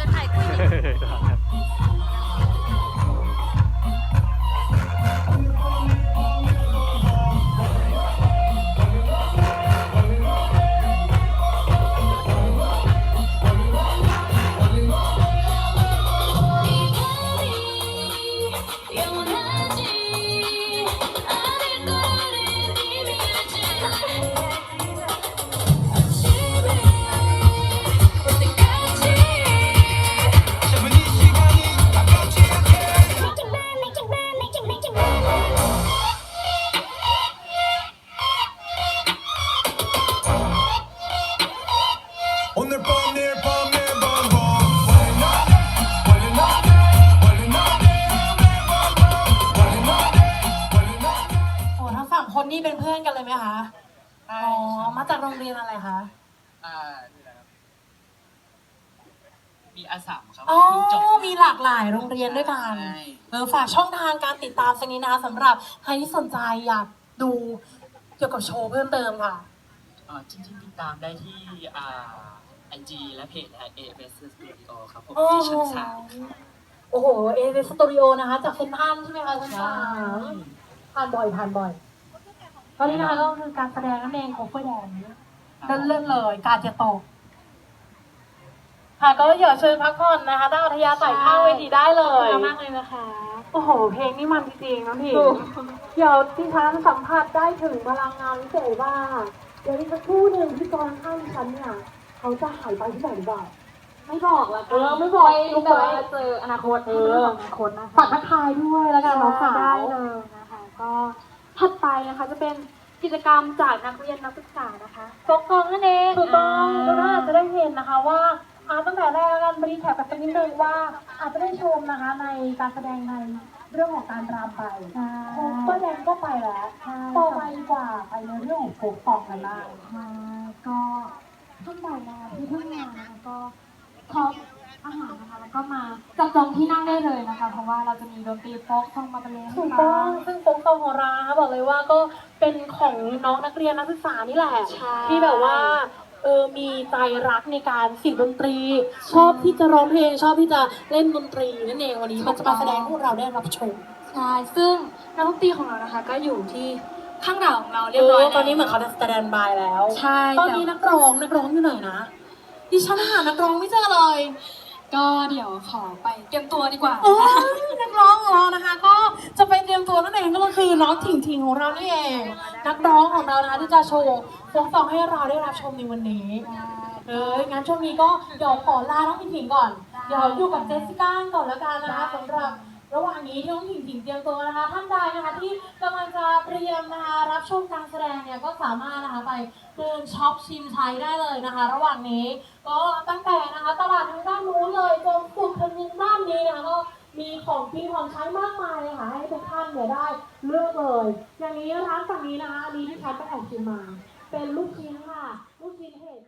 ดินถ่ายคุยนิด คนนี่เป็นเพื่อนกันเลยไหมคะอ๋อมาจากโรงเรียนอะไรคะอ่านี่แหละครับมีอาสามครับอ๋อเพิ่งจบมีหลากหลายโรงเรียนด้วยกัน ใช่ เออฝากช่องทางการติดตามสักนิดนะคะสำหรับใครที่สนใจอยากดูเกี่ยวกับโชว์เพิ่มเติมค่ะอ่าจริงๆติดตามได้ที่อ่าไอจีและเพจนะฮะ AFS Studio ครับผมโอ้ที่โหชั้นสามโอ้โห เอเวสตูดิโอนะคะ จากเซนทรัลใช่ไหมคะเซนทรัลผ่านบ่อยผ่านบ่อย ก็นี่นะคะก็คือการแสดงนั่นเองของเพื่อแดงเลื่อนๆเลยการจะตกค่ะก็อย่าเชิญพักผ่อนนะคะตั้งอัธยาศัยข้างเวทีได้เลขอบย คุณมากเลยนะคะ โอ้โห เพลงนี่มันจริงๆน้องทีถูก เดี๋ยวที่ฉันสัมผัสได้ถึงพลังงานวิเศษว่า เดี๋ยวอีกสักครู่หนึ่งที่กองข้างดิฉันเนี่ยเขาจะหายไปที่ไหนหรือเปล่าไม่บอกละเออไม่บอกไม่แต่ว่าเจออนาคตเอออนาคตนะคะฝากทักทายด้วยแล้วกันน้องสาวได้เลยนะคะ ก็ ถัดไปนะคะจะเป็นกิจกรรมจากนักเรียนนักศึกษานะคะโฟกกองนั่นเองถูกต้องาทุกท่านอาจจะได้เห็นนะคะว่าอ่าตั้งแต่แรกกันบริแคปกันสักนิดนึงว่าอาจจะได้ชมนะคะในการแสดงในเรื่องของการรำไปใช่โอ้ก็แดงก็ไปแล้วใช่ต่อไปดีกว่าไปในเรื่องของโฟกฟองกันบ้างค่ะก็ท่านใดนะคะที่เพิ่งมานะคะก็ขออาหารนะคะแล้วก็มาจับจองที่นั่งได้เลยนะคะ เพราะว่าเราจะมีดนตรีโฟกซองมาบรรเลงให้ถูกฟัต้องงซึ่งโฟกซองของเรานะคะ บอกเลยว่าก็เป็นของน้องนักเรียนนักศึกษานี่แหละ ใช่ ที่แบบว่าเออมีใจรักในการสิ่งดนตรี ชอบที่จะร้องเพลงชอบที่จะเล่นดนตรีนั่นเองวันนี้มันจะมาแสดงให้พวกเราได้รับชมใช่ ซึ่งนักดนตรีของเรานะคะ ก็อยู่ที่ข้างหลังของเราเรียบเอร้อยอแล้วตอนนี้เหมือนเขาจะสแตนบายแล้ว ใช่ตอนนี้นักร้องนักร้องอยู่ไหนนะดิฉันหานักร้องไม่เจอเลย ก็เดี๋ยวขอไปเตรียมตัวดีกว่าโอ้ยนักร้องของเรานะคะ ก็จะไปเตรียมตัวนั่นเองก็คือน้องถิงถิงของเรานี่เองนักร้องของเรานะคะที่จะโชว์ฟงฟองให้เราได้รับชมในวันนี้เอองั้นช่วงนี้ก็เดี๋ยวขอลาน้องถิงถิงก่อน เดี๋ยวอยู่กับเจสสิก้าก่อนแล้วกันนะคะสำหรับ ระหว่างนี้ที่น้องถิงถิงเตรียมตัวนะคะ ท่านใดนะคะที่กำลังจะเตรียมนะคะรับชมการแสดงเนี่ยก็สามารถนะคะไปเดินช็อปชิมใช้ได้เลยนะคะ ระหว่างนี้ก็ตั้งแต่นะคะตลาดทางด้านนู้นเลยจนสุดทางด้านนี้นะคะก็มีของกินของใช้มากมายเลยค่ะให้ทุกท่านเนี่ยได้เลือกเลย อย่างนี้ร้านฝั่งนี้นะคะอันนี้ที่ฉันไปแอบชิมมา เป็นลูกชิ้นค่ะ ลูกชิ้นเห็ด